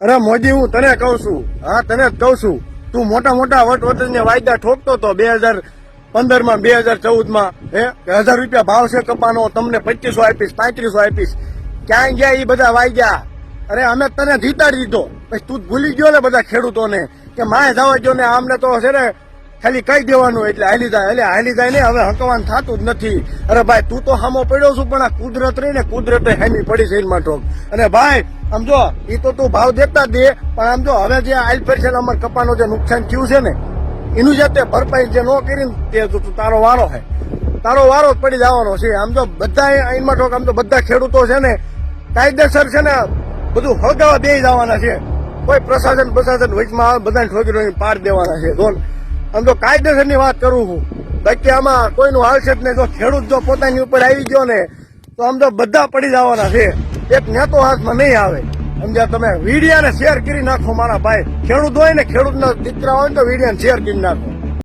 અરે મોદી, હું તને કહું છું. હા, તને જ કહું છું. તું મોટા મોટા વટ વટને વાયદા ઠોકતો તો બે હજાર પંદરમાં બે હજાર ચૌદમાં હે હજાર રૂપિયા ભાવ છે કપાનો, તમને પચીસો આપીશ, પાંત્રીસો આપીશ. ક્યાંય ગયા એ બધા વાયદા? અરે અમે તને જીતાડી દીધો. પછી તું ભૂલી ગયો ને બધા ખેડૂતોને, કે માય જવા ગયો ને આમને તો છે ને ખાલી કહી દેવાનું એટલે હાલી જાય, એટલે હાલી જાય ને હવે હકવાન થતું જ નથી. અરે ભાઈ, તું તો હામો પડ્યો છું, પણ આ કુદરત રહી ને કુદરતે હેમી પડી છે એમાં ઠોક અને ભાઈ, આમ જો એ તો તું ભાવ દેતા દે, પણ આમ જો, હવે જે આઈલ પર છે અમારે કપાનો જે નુકસાન થયું છે ને, એનું જે તે ભરપાઈ જે ન કરીને તે તારો વારો છે તારો વારો પડી જવાનો છે. આમ તો બધા અહીંમાં ઠોક, આમ તો બધા ખેડૂતો છે ને, કાયદેસર છે ને, બધું હળગાવા બે જવાના છે. કોઈ પ્રશાસન પ્રશાસન વચમાં આવે, બધાને ઠોકી ઠોકી પાડ દેવાના છે. જોન, આમ તો કાયદેસરની વાત કરું છું. બાકી આમાં કોઈનું હાલશે જ નહીં. જો ખેડૂત જો પોતાની ઉપર આવી ગયો ને, તો આમ તો બધા પડી જવાના છે. એક નેતો હાથમાં નહીં આવે. સમજ્યા તમે વીડિયાને શેર કરી નાખો મારા ભાઈ. ખેડૂત હોય ને ખેડૂતના દીકરા હોય તો વિડિયાને શેર કરી નાખો.